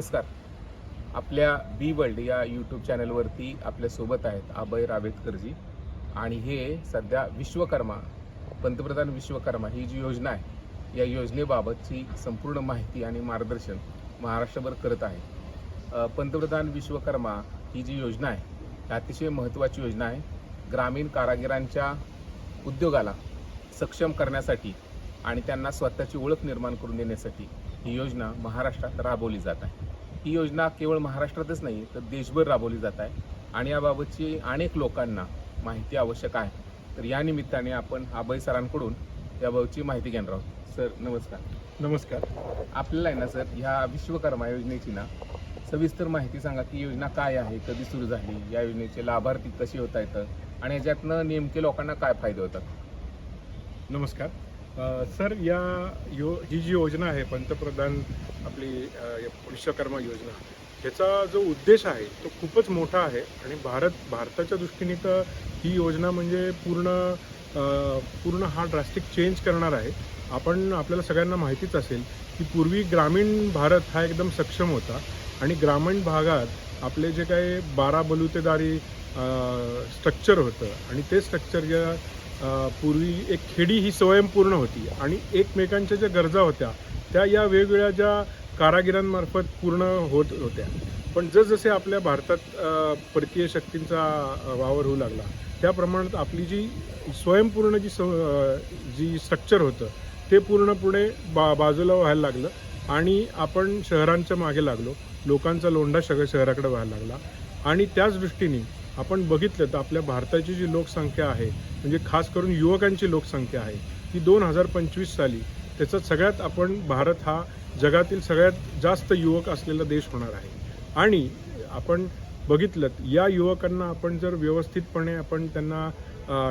नमस्कार. आपल्या बी वर्ल्ड या यूट्यूब चॅनलवरती आपल्यासोबत आहेत अभय रावेतकरजी. आणि हे सध्या विश्वकर्मा पंतप्रधान विश्वकर्मा ही जी योजना आहे या योजनेबाबतची संपूर्ण माहिती आणि मार्गदर्शन महाराष्ट्रभर करत आहे. पंतप्रधान विश्वकर्मा ही जी योजना आहे ही अतिशय महत्त्वाची योजना आहे. ग्रामीण कारागिरांच्या उद्योगाला सक्षम करण्यासाठी आणि त्यांना स्वतःची ओळख निर्माण करून देण्यासाठी ही योजना महाराष्ट्रात राबवली जात आहे. ही योजना केवळ महाराष्ट्रातच नाही तर देशभर राबवली जात आहे. आणि याबाबतची अनेक लोकांना माहिती आवश्यक आहे. तर या निमित्ताने आपण अभय सरांकडून याबाबतची माहिती घेणार आहोत. सर नमस्कार. नमस्कार. आपल्याला आहे ना सर ह्या विश्वकर्मा योजनेची ना सविस्तर माहिती सांगा की योजना काय आहे कधी सुरू झाली या योजनेचे लाभार्थी कसे होता येतं आणि याच्यातनं नेमके लोकांना काय फायदे होतात? नमस्कार. सर या यो ही जी योजना आहे पंतप्रधान आपली विश्वकर्मा योजना ह्याचा जो उद्देश आहे तो खूपच मोठा आहे. आणि भारत भारताच्या दृष्टीने तर ही योजना म्हणजे पूर्ण पूर्ण हा ड्रास्टिक चेंज करणार आहे. आपण आपल्याला सगळ्यांना माहितीच असेल की पूर्वी ग्रामीण भारत हा एकदम सक्षम होता. आणि ग्रामीण भागात आपले जे काही बारा बलुतेदारी स्ट्रक्चर होतं. आणि ते स्ट्रक्चर ज्या पूर्वी एक खेडी ही स्वयंपूर्ण होती आणि एकमेकांच्या ज्या गरजा होत्या त्या या वेगवेगळ्या ज्या कारागिरांमार्फत पूर्ण होत होत्या. पण जसजसे आपल्या भारतात परकीय शक्तींचा वावर होऊ लागला त्या प्रमाणात आपली जी स्वयंपूर्ण जी सं जी स्ट्रक्चर होतं ते पूर्णपणे बा बाजूला व्हायला लागलं आणि आपण शहरांच्या मागे लागलो लोकांचा लोंढा सगळं शहराकडे व्हायला लागला आणि त्याच दृष्टीने आपण बघितलं तर आपल्या भारताची जी लोकसंख्या आहे म्हणजे खास करून युवकांची लोकसंख्या आहे ती दोन हजार पंचवीस साली त्याचा सगळ्यात आपण भारत हा जगातील सगळ्यात जास्त युवक असलेला देश होणार आहे. आणि आपण बघितलं या युवकांना आपण जर व्यवस्थितपणे आपण त्यांना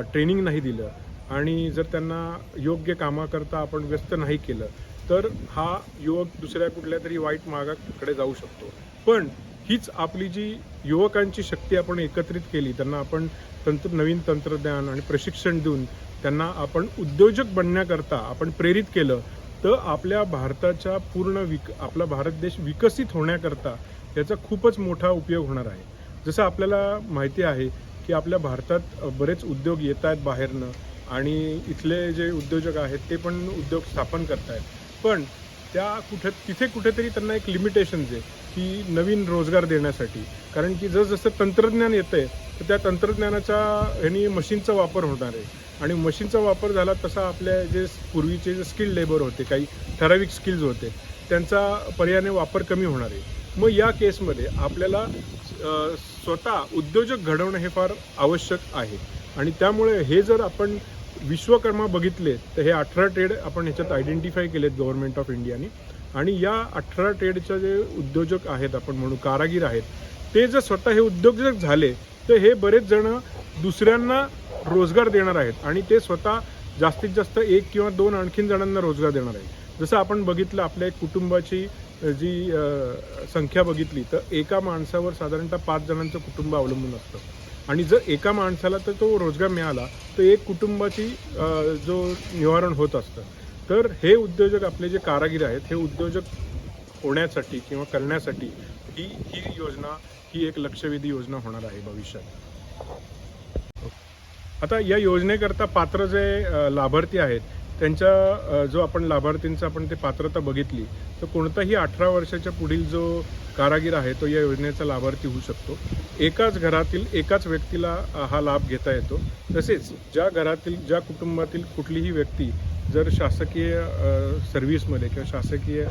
ट्रेनिंग नाही दिलं आणि जर त्यांना योग्य कामाकरता आपण व्यस्त नाही केलं तर हा युवक दुसऱ्या कुठल्या तरी वाईट मागाकडे जाऊ शकतो. पण हीच आपली जी युवकांची शक्ती आपण एकत्रित केली त्यांना आपण तंत्र नवीन तंत्रज्ञान आणि प्रशिक्षण देऊन त्यांना आपण उद्योजक बनण्याकरता आपण प्रेरित केलं तर आपल्या भारताच्या पूर्ण विक आपला भारत देश विकसित होण्याकरता याचा खूपच मोठा उपयोग होणार आहे. जसं आपल्याला माहिती आहे की आपल्या भारतात बरेच उद्योग येत आहेत बाहेरनं आणि इथले जे उद्योजक आहेत ते पण उद्योग स्थापन करत आहेत पण त्या कुठे तिथे कुठेतरी त्यांना एक लिमिटेशन्स आहे. की नवीन रोजगार देण्यासाठी. कारण की जसजसं तंत्रज्ञान येतं आहे तर त्या तंत्रज्ञानाचा ह्यानी मशीनचा वापर होणार आहे. आणि मशीनचा वापर झाला तसा आपल्या जे पूर्वीचे जे स्किल्ड लेबर होते काही ठराविक स्किल्स होते त्यांचा पर्यायाने वापर कमी होणार आहे. मग या केसमध्ये आपल्याला स्वतः उद्योजक घडवणं हे फार आवश्यक आहे. आणि त्यामुळे हे जर आपण विश्वकर्मा बघितले तर हे अठरा ट्रेड आपण ह्याच्यात आयडेंटिफाय केलेत गव्हर्नमेंट ऑफ इंडियाने आणि या अठरा ट्रेडच्या जे उद्योजक आहेत आपण म्हणू कारागीर आहेत ते जर स्वतः हे उद्योजक झाले तर हे बरेच जण दुसऱ्यांना रोजगार देणार आहेत आणि ते स्वतः जास्तीत जास्त एक किंवा दोन आणखीन जणांना रोजगार देणार आहेत. जसं आपण बघितलं आपल्या एक कुटुंबाची जी संख्या बघितली तर एका माणसावर साधारणतः पाच जणांचं कुटुंब अवलंबून असतं. आणि जर एका माणसाला तर तो रोजगार मिळाला तर एक कुटुंबाची जो निवारण होत असतं. तर हे उद्योजक आपले जे कारागीर आहेत हे उद्योजक होण्यासाठी किंवा करण्यासाठी ही ही योजना ही एक लक्षवेधी योजना होणार आहे भविष्यात. आता या योजनेकरता पात्र जे लाभार्थी आहेत त्यांच्या जो आपण लाभार्थींचा आपण ते पात्रता बघितली तर कोणताही अठरा वर्षाच्या पुढील जो कारागीर आहे तो या योजनेचा लाभार्थी होऊ शकतो. एकाच घरातील एकाच व्यक्तीला हा लाभ घेता येतो. तसेच ज्या घरातील ज्या कुटुंबातील कुठलीही व्यक्ती जर शासकीय सर्व्हिसमध्ये किंवा शासकीय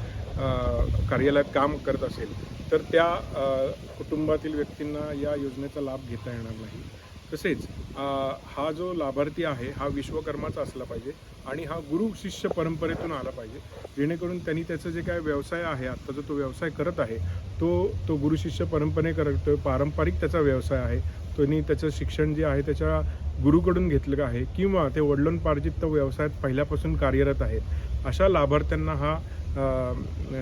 कार्यालयात काम करत असेल तर त्या कुटुंबातील व्यक्तींना या योजनेचा लाभ घेता येणार नाही. तसेच हा जो लाभार्थी आहे हा विश्वकर्माचा असला पाहिजे आणि हा गुरु शिष्य परंपरेतून आला पाहिजे. जेणेकरून त्यांनी त्याचं जे काय व्यवसाय आहे आत्ता जो तो व्यवसाय करत आहे तो तो गुरु शिष्य परंपरे करतो पारंपरिक त्याचा व्यवसाय आहे. त्यांनी त्याचं शिक्षण जे आहे त्याच्या गुरुकडून घेतलं आहे किंवा ते वडिलोंपार्जित व्यवसायात पहिल्यापासून कार्यरत आहेत अशा लाभार्थ्यांना हा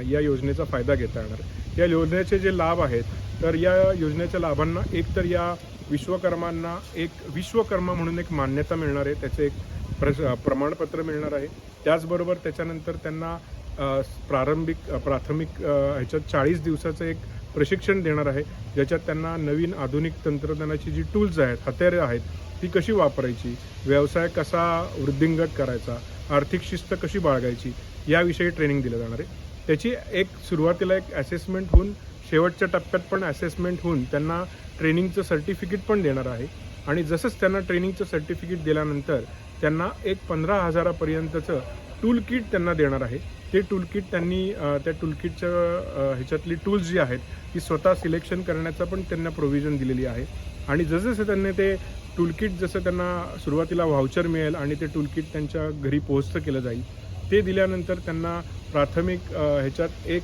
या योजनेचा फायदा घेता येणार. या योजनेचे जे लाभ आहेत तर या योजनेच्या लाभांना एक तर या विश्वकर्मांना एक विश्वकर्मा म्हणून एक मान्यता मिळणार आहे त्याचे एक प्रस प्रमाणपत्र मिळणार आहे. त्याचबरोबर त्याच्यानंतर त्यांना प्रारंभिक प्राथमिक ह्याच्यात चाळीस दिवसाचं एक प्रशिक्षण देणार आहे ज्याच्यात त्यांना नवीन आधुनिक तंत्रज्ञानाची जी टूल्स आहेत हत्यारे आहेत ती कशी वापरायची? व्यवसाय कसा वृद्धिंगत करायचा? आर्थिक शिस्त कशी बाळगायची? याविषयी ट्रेनिंग दिलं जाणार आहे. त्याची एक सुरुवातीला एक असेसमेंट होऊन शेवटच्या टप्प्यात पण असेसमेंट होऊन त्यांना ट्रेनिंगचं सर्टिफिकेट पण देणार आहे. आणि जसंच त्यांना ट्रेनिंगचं सर्टिफिकेट दिल्यानंतर त्यांना एक पंधरा हजारापर्यंतचं टूल किट त्यांना देणार आहे. ते टूल किट त्यांनी त्या टूल किटच्या ह्याच्यातली टूल्स जी आहेत ती स्वतः सिलेक्शन करण्याचा पण त्यांना प्रोव्हिजन दिलेली आहे. आणि जसजसं त्यांनी ते टूलकिट जसं त्यांना सुरुवातीला व्हाउचर मिळेल आणि ते टूलकिट त्यांच्या घरी पोहोचतं केलं जाईल ते दिल्यानंतर त्यांना प्राथमिक ह्याच्यात एक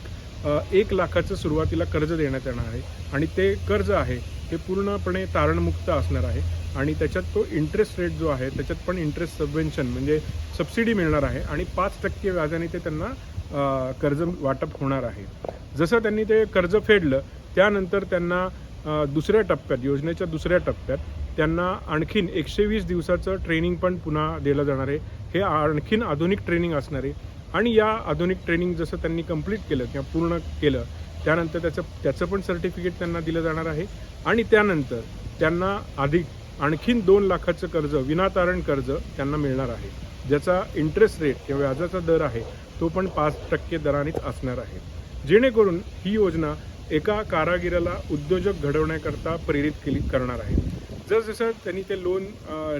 एक लाखाचं सुरुवातीला कर्ज देण्यात येणार आहे. आणि ते कर्ज आहे ते पूर्णपणे तारणमुक्त असणार आहे. आणि त्याच्यात तो इंटरेस्ट रेट जो आहे त्याच्यात पण इंटरेस्ट सबवेन्शन म्हणजे सबसिडी मिळणार आहे आणि पाच टक्के व्याजाने ते त्यांना कर्ज वाटप होणार आहे. जसं त्यांनी ते कर्ज फेडलं त्यानंतर त्यांना दुसऱ्या टप्प्यात योजनेच्या दुसऱ्या टप्प्यात त्यांना आणखीन एकशे वीस दिवसाचं ट्रेनिंग पण पुन्हा दिलं जाणार आहे. हे आणखीन आधुनिक ट्रेनिंग असणार आहे. आणि या आधुनिक ट्रेनिंग जसं त्यांनी कंप्लीट केलं किंवा पूर्ण केलं त्यानंतर त्याचं त्याचं पण सर्टिफिकेट त्यांना दिलं जाणार आहे. आणि त्यानंतर त्यांना अधिक आणखीन दोन लाखाचं कर्ज विनातारण कर्ज त्यांना मिळणार आहे. ज्याचा इंटरेस्ट रेट किंवा व्याजाचा दर आहे तो पण पाच टक्के दरानेच असणार आहे. जेणेकरून ही योजना एका कारागिराला उद्योजक घडवण्याकरता प्रेरित केली करणार आहे जसजसं त्यांनी ते लोन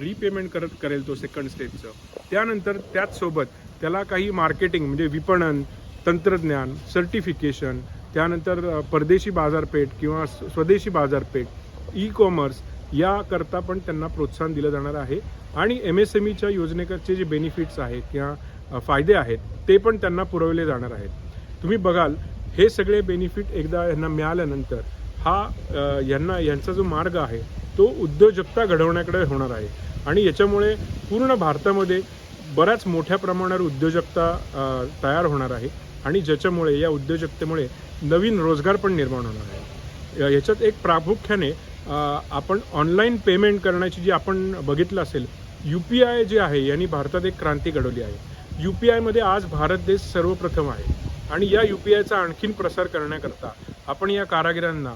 रिपेमेंट करत करेल तो सेकंड स्टेजचं त्यानंतर त्याचसोबत त्याला काही मार्केटिंग म्हणजे विपणन तंत्रज्ञान सर्टिफिकेशन त्यानंतर परदेशी बाजारपेठ किंवा स्वदेशी बाजारपेठ ई कॉमर्स याकरता पण त्यांना प्रोत्साहन दिलं जाणार आहे. आणि एम एस एम ईच्या योजनेकरचे जे बेनिफिट्स आहेत किंवा फायदे आहेत ते पण त्यांना पुरवले जाणार आहेत. तुम्ही बघाल हे सगळे बेनिफिट एकदा यांना मिळाल्यानंतर हा यांना यांचा जो मार्ग आहे तो उद्योजकता घडवण्याकडे होणार आहे. आणि याच्यामुळे पूर्ण भारतामध्ये बऱ्याच मोठ्या प्रमाणावर उद्योजकता तयार होणार आहे. आणि ज्याच्यामुळे या उद्योजकतेमुळे नवीन रोजगार पण निर्माण होणार आहे. याच्यात एक प्रामुख्याने आपण ऑनलाईन पेमेंट करण्याची जी आपण बघितलं असेल यू पी आय जे आहे यांनी भारतात एक क्रांती घडवली आहे. यू पी आयमध्ये आज भारत देश सर्वप्रथम आहे. आणि या यू पी आयचा आणखीन प्रसार करण्याकरता आपण या कारागिरांना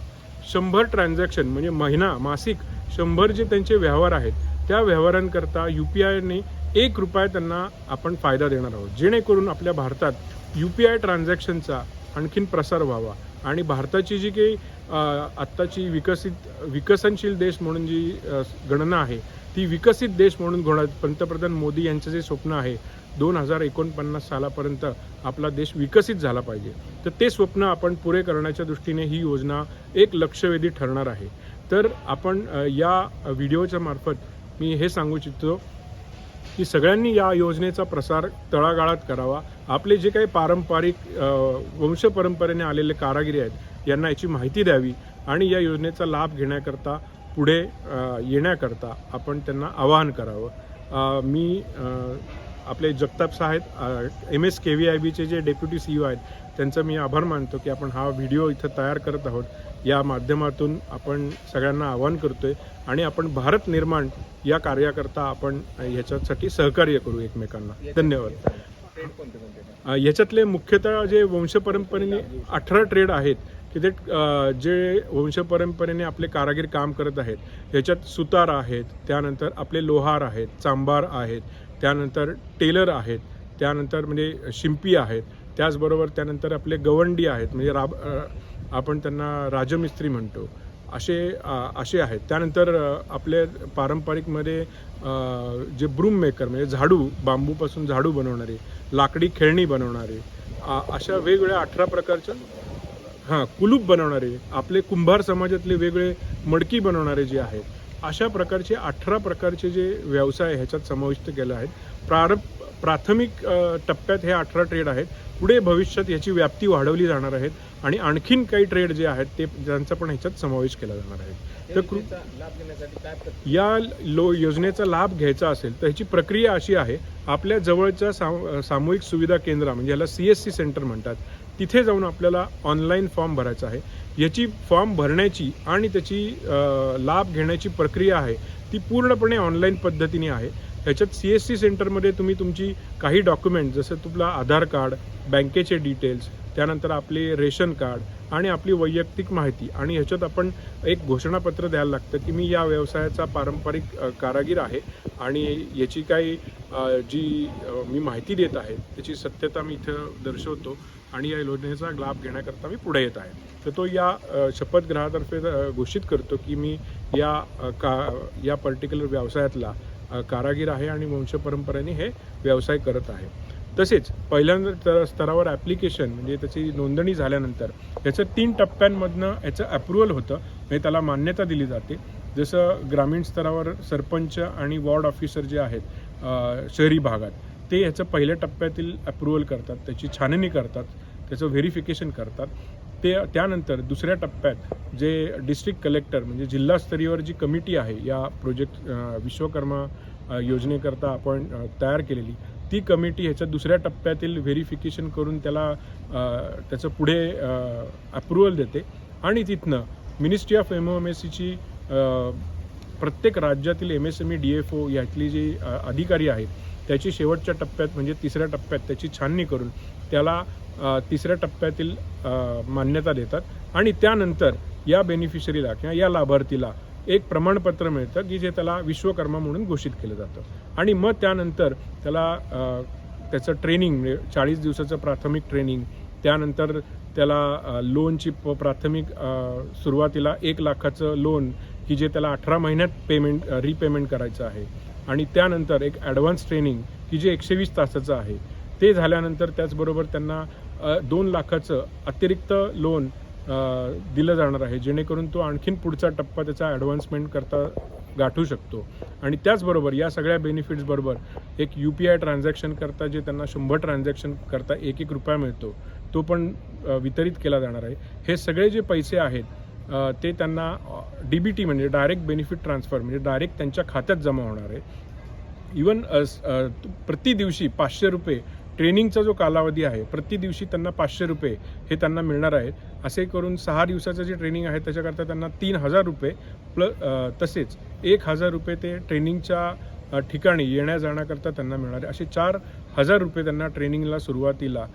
शंभर ट्रान्झॅक्शन म्हणजे महिना मासिक शंभर जे त्यांचे व्यवहार आहेत त्या व्यवहारांकरता यू पी आयने एक रुपया त्यांना आपण फायदा देणार आहोत. जेणेकरून आपल्या भारतात यू पी आय ट्रान्झॅक्शनचा आणखीन प्रसार व्हावा आणि भारताची जी काही आत्ताची विकसित विकसनशील देश म्हणून जी गणना आहे ती विकसित देश म्हणून घोडा पंतप्रधान मोदी यांचं जे स्वप्न आहे दोन हजार एकोणपन्नास सालापर्यंत आपला देश विकसित झाला पाहिजे. तर ते स्वप्न आपण पुरे करण्याच्या दृष्टीने ही योजना एक लक्षवेधी ठरणार आहे. तर आपण या व्हिडिओच्या मार्फत मी हे सांगू इच्छितो की सगळ्यांनी या योजनेचा प्रसार तळागाळात करावा. आपले जे काही पारंपरिक वंशपरंपरेने वंश परंपरेने आलेले कारागिरी आहेत यांना याची माहिती द्यावी आणि या योजनेचा लाभ घेण्याकरता पुढे येण्याकरता आपण त्यांना आवाहन करावं. मी आपले जगताप साहेब M S K V I बीचे जे डेप्युटी सी आहेत त्यांचा मी आभार मानतो की आपण हा व्हिडिओ इथं तयार करत आहोत. या माध्यमातून आपण सगळ्यांना आवाहन करतोय आणि आपण भारत निर्माण या कार्याकरता आपण ह्याच्यासाठी सहकार्य करू एकमेकांना. धन्यवाद. ह्याच्यातले याच्यातले मुख्यतः जे वंशपरंपरेने अठरा ट्रेड आहेत की ते जे वंशपरंपरेने आपले कारागीर काम करत आहेत ह्याच्यात सुतार आहेत त्यानंतर आपले लोहार आहेत चांबार आहेत त्यानंतर टेलर आहेत त्यानंतर म्हणजे शिंपी आहेत त्याचबरोबर त्यानंतर आपले गवंडी आहेत म्हणजे राब आपण त्यांना राजमिस्त्री म्हणतो. असे असे आहेत. त्यानंतर आपले पारंपरिकमध्ये जे ब्रूम मेकर म्हणजे झाडू बांबूपासून झाडू बनवणारे लाकडी खेळणी बनवणारे अशा वेगवेगळ्या अठरा प्रकारच्या हां कुलूप बनवणारे आपले कुंभार समाजातले वेगळे मडकी बनवणारे जे आहेत अशा प्रकारचे अठरा प्रकारचे जे व्यवसाय ह्याच्यात समाविष्ट केले आहेत. प्रारंभ प्राथमिक टप्प्यात हे अठरा ट्रेड आहेत. पुढे भविष्यात याची व्याप्ती वाढवली जाणार आहेत आणि आणखीन काही ट्रेड जे आहेत ते त्यांचा पण ह्याच्यात समावेश केला जाणार आहे. तर कृ- या लो योजनेचा लाभ घ्यायचा असेल तर ह्याची प्रक्रिया अशी आहे आपल्या जवळच्या सामूहिक सुविधा केंद्र म्हणजे याला सी एस सी सेंटर म्हणतात. तिथे जाऊन आपल्याला ऑनलाईन फॉर्म भरायचा आहे. याची फॉर्म भरण्याची आणि त्याची लाभ घेण्याची प्रक्रिया आहे ती पूर्णपणे ऑनलाईन पद्धतीने आहे. ह्याच्यात सी एस सी सेंटरमध्ये तुम्ही तुमची काही डॉक्युमेंट जसं तुला आधार कार्ड बँकेचे डिटेल्स त्यानंतर आपले रेशन कार्ड आणि आपली वैयक्तिक माहिती आणि ह्याच्यात आपण एक घोषणापत्र द्यायला लागतं की मी या व्यवसायाचा पारंपरिक कारागीर आहे आणि याची काही जी मी माहिती देत आहे त्याची सत्यता मी इथं दर्शवतो. आणि या योजनेचा लाभ घेण्याकरता मी पुढे येत आहे. तर तो या शपथग्रहातर्फे घोषित करतो की मी या का या पर्टिक्युलर व्यवसायातला कारागीर आहे आणि वंशपरंपरेने हे व्यवसाय करत आहे. तसेच पहिल्यांदा तर स्तरावर ॲप्लिकेशन म्हणजे त्याची नोंदणी झाल्यानंतर याचं तीन टप्प्यांमधनं याचं अप्रुव्हल होतं. म्हणजे त्याला मान्यता दिली जाते. जसं ग्रामीण स्तरावर सरपंच आणि वॉर्ड ऑफिसर जे आहेत शहरी भागात. ते ह्याचं पहिल्या टप्प्यातील अप्रुव्हल करतात त्याची छाननी करतात त्याचं व्हेरिफिकेशन करतात. ते त्यानंतर दुसऱ्या टप्प्यात जे डिस्ट्रिक्ट कलेक्टर म्हणजे जिल्हास्तरीयवर जी कमिटी आहे या प्रोजेक्ट विश्वकर्मा योजनेकरता आपण तयार केलेली ती कमिटी ह्याच्या दुसऱ्या टप्प्यातील व्हेरिफिकेशन करून त्याला त्याचं पुढे अप्रुव्हल देते. आणि तिथनं ministry of M M S सीची प्रत्येक राज्यातील M S M E D F O यातली जी अधिकारी आहेत त्याची शेवटच्या टप्प्यात म्हणजे तिसऱ्या टप्प्यात त्याची छाननी करून त्याला तिसऱ्या टप्प्यातील मान्यता देतात. आणि त्यानंतर या बेनिफिशरीला किंवा या लाभार्थीला एक प्रमाणपत्र मिळतं की जे त्याला विश्वकर्मा म्हणून घोषित केलं जातं. आणि मग त्यानंतर त्याला त्याचं ट्रेनिंग म्हणजे चाळीस दिवसाचं प्राथमिक ट्रेनिंग त्यानंतर त्याला लोनची प प्राथमिक सुरुवातीला एक लाखाचं लोन की जे त्याला अठरा महिन्यात पेमेंट रिपेमेंट करायचं आहे. आणि त्यानंतर एक ॲडव्हान्स ट्रेनिंग की जे एकशे वीस तासाचं आहे. ते झाल्यानंतर त्याचबरोबर त्यांना दोन लाखाचं अतिरिक्त लोन दिलं जाणार आहे जेणेकरून तो आणखीन पुढचा टप्पा त्याचा ॲडव्हान्समेंट करता गाठू शकतो. आणि त्याचबरोबर या सगळ्या बेनिफिट्सबरोबर एक यू पी आय ट्रान्झॅक्शन करता जे त्यांना शंभर ट्रान्झॅक्शन करता एक एक रुपया मिळतो तो पण वितरित केला जाणार आहे. हे सगळे जे पैसे आहेत ते त्यांना डी बी टी म्हणजे डायरेक्ट बेनिफिट ट्रान्सफर म्हणजे डायरेक्ट त्यांच्या खात्यात जमा होणार आहे. इवन प्रति दिवशी पाचशे रुपये ट्रेनिंगचा जो कालावधी आहे प्रति दिवशी त्यांना पाचशे रुपये हे त्यांना मिळणार आहेत. असे करून सहा दिवसाचं जे ट्रेनिंग आहे त्याच्याकरता त्यांना तीन हजार रुपये प्ल तसेच एक हजार रुपये ते ट्रेनिंगच्या ठिकाणी येण्या जाण्याकरता त्यांना मिळणार आहे. असे चार हजार रुपये त्यांना ट्रेनिंगला सुरुवातीला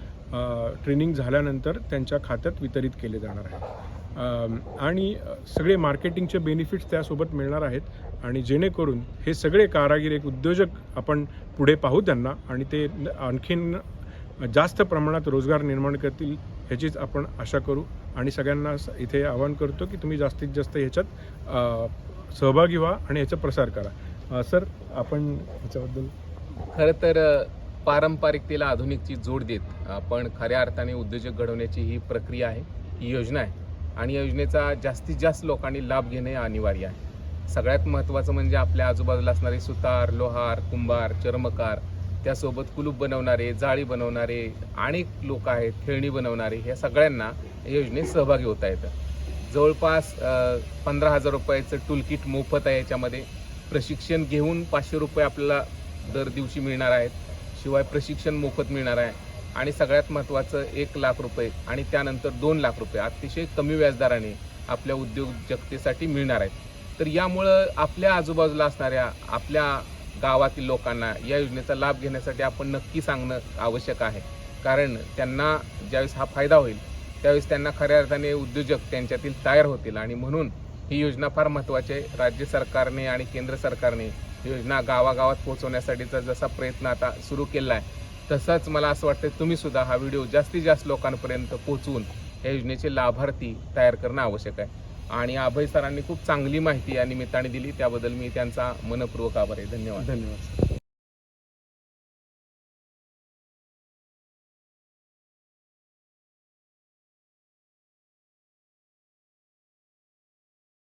ट्रेनिंग झाल्यानंतर त्यांच्या खात्यात वितरित केले जाणार आहे. आणि सगळे मार्केटिंगचे बेनिफिट्स त्यासोबत मिळणार आहेत. आणि जेणेकरून हे सगळे कारागीर एक उद्योजक आपण पुढे पाहू त्यांना आणि ते न- आणखीन जास्त प्रमाणात रोजगार निर्माण करतील ह्याचीच आपण आशा करू. आणि सगळ्यांना इथे आवाहन करतो की तुम्ही जास्तीत जास्त ह्याच्यात सहभागी व्हा आणि ह्याचा प्रसार करा. सर आपण ह्याच्याबद्दल खरं तर पारंपरिकतेला आधुनिकची जोड देत आपण खऱ्या अर्थाने उद्योजक घडवण्याची ही प्रक्रिया आहे ही योजना आहे. आणि या योजनेचा जास्तीत जास्त लोकांनी लाभ घेणे अनिवार्य आहे. सगळ्यात महत्त्वाचं म्हणजे आपल्या आजूबाजूला असणारे सुतार लोहार कुंभार चर्मकार त्यासोबत कुलूप बनवणारे जाळी बनवणारे अनेक लोक आहेत खेळणी बनवणारे ह्या सगळ्यांना या योजनेत सहभागी होता येतं. जवळपास पंधरा हजार रुपयाचं टूलकिट मोफत आहे याच्यामध्ये. प्रशिक्षण घेऊन पाचशे रुपये आपल्याला दर दिवशी मिळणार आहेत. शिवाय प्रशिक्षण मोफत मिळणार आहे. आणि सगळ्यात महत्त्वाचं एक लाख रुपये आणि त्यानंतर दोन लाख रुपये अतिशय कमी व्याजदराने आपल्या उद्योजकतेसाठी मिळणार आहेत. तर यामुळं आपल्या आजूबाजूला असणाऱ्या आपल्या गावातील लोकांना या योजनेचा लाभ घेण्यासाठी आपण नक्की सांगणं आवश्यक आहे. कारण त्यांना ज्यावेळेस हा फायदा होईल त्यावेळेस त्यांना खऱ्या अर्थाने उद्योजक त्यांच्यातील तयार होतील आणि म्हणून ही योजना फार महत्त्वाची आहे. राज्य सरकारने आणि केंद्र सरकारने योजना गावागावात पोहोचवण्यासाठीचा जसा प्रयत्न आता सुरू केला आहे तसंच मला असं वाटतं तुम्ही सुद्धा हा व्हिडिओ जास्तीत जास्त लोकांपर्यंत पोहोचवून या योजनेचे लाभार्थी तयार करणं आवश्यक आहे. आणि अभय सरांनी खूप चांगली माहिती या निमित्ताने दिली त्याबद्दल मी त्यांचा मनपूर्वक आभार आहे. धन्यवाद. धन्यवाद